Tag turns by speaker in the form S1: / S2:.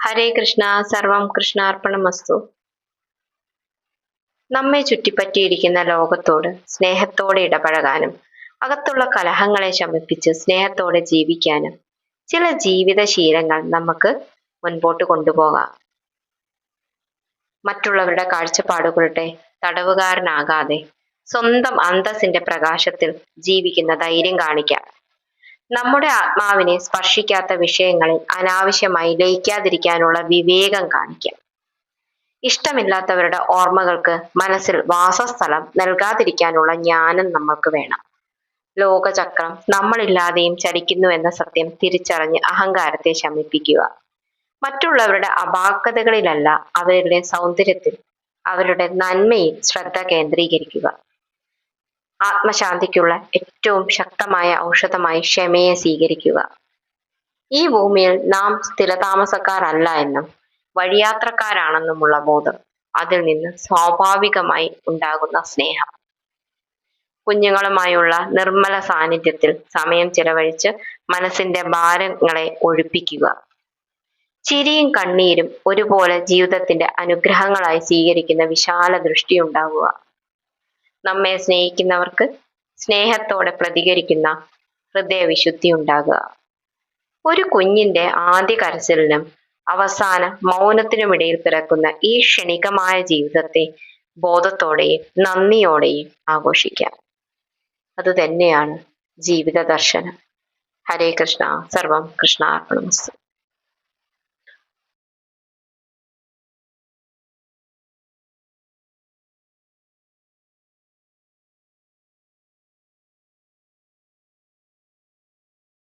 S1: ഹരേ കൃഷ്ണ സർവം കൃഷ്ണാർപ്പണമസ്തു നമ്മെ ചുറ്റിപ്പറ്റിയിരിക്കുന്ന ലോകത്തോട് സ്നേഹത്തോടെ ഇടപഴകാനും അകത്തുള്ള കലഹങ്ങളെ ശമിപ്പിച്ച് സ്നേഹത്തോടെ ജീവിക്കാനും ചില ജീവിതശീലങ്ങൾ നമുക്ക് മുൻപോട്ട് കൊണ്ടുപോകാം. മറ്റുള്ളവരുടെ കാഴ്ചപ്പാടുകളുടെ തടവുകാരനാകാതെ സ്വന്തം അന്തസ്സിന്റെ പ്രകാശത്തിൽ ജീവിക്കുന്ന ധൈര്യം കാണിക്കാം. നമ്മുടെ ആത്മാവിനെ സ്പർശിക്കാത്ത വിഷയങ്ങളിൽ അനാവശ്യമായി ലയിക്കാതിരിക്കാനുള്ള വിവേകം കാണിക്കാം. ഇഷ്ടമില്ലാത്തവരുടെ ഓർമ്മകൾക്ക് മനസ്സിൽ വാസസ്ഥലം നൽകാതിരിക്കാനുള്ള ജ്ഞാനം നമ്മൾക്ക് വേണം. ലോകചക്രം നമ്മളില്ലാതെയും ചലിക്കുന്നു എന്ന സത്യം തിരിച്ചറിഞ്ഞ് അഹങ്കാരത്തെ ശമിപ്പിക്കുക. മറ്റുള്ളവരുടെ അപാകതകളിലല്ല അവരുടെ സൗന്ദര്യത്തിൽ അവരുടെ നന്മയിൽ ശ്രദ്ധ കേന്ദ്രീകരിക്കുക. ആത്മശാന്തിക്കുള്ള ഏറ്റവും ശക്തമായ ഔഷധമായി ക്ഷമയെ സ്വീകരിക്കുക. ഈ ഭൂമിയിൽ നാം സ്ഥിരതാമസക്കാരല്ല എന്നും വഴിയാത്രക്കാരാണെന്നുമുള്ള ബോധം അതിൽ നിന്ന് സ്വാഭാവികമായി ഉണ്ടാകുന്ന സ്നേഹം. കുഞ്ഞുങ്ങളുമായുള്ള നിർമ്മല സാന്നിധ്യത്തിൽ സമയം ചിലവഴിച്ച് മനസ്സിന്റെ ഭാരങ്ങളെ ഒഴിപ്പിക്കുക. ചിരിയും കണ്ണീരും ഒരുപോലെ ജീവിതത്തിന്റെ അനുഗ്രഹങ്ങളായി സ്വീകരിക്കുന്ന വിശാല ദൃഷ്ടി ഉണ്ടാവുക. നമ്മെ സ്നേഹിക്കുന്നവർക്ക് സ്നേഹത്തോടെ പ്രതികരിക്കുന്ന ഹൃദയവിശുദ്ധി ഉണ്ടാകുക. ഒരു കുഞ്ഞിന്റെ ആദ്യ കരച്ചിലിനും അവസാന മൗനത്തിനുമിടയിൽ പിറക്കുന്ന ഈ ക്ഷണികമായ ജീവിതത്തെ ബോധത്തോടെയും നന്ദിയോടെയും ആഘോഷിക്കാം. അതുതന്നെയാണ് ജീവിത ദർശനം ഹരേ കൃഷ്ണ. സർവം കൃഷ്ണാർപ്പണമസ്തു.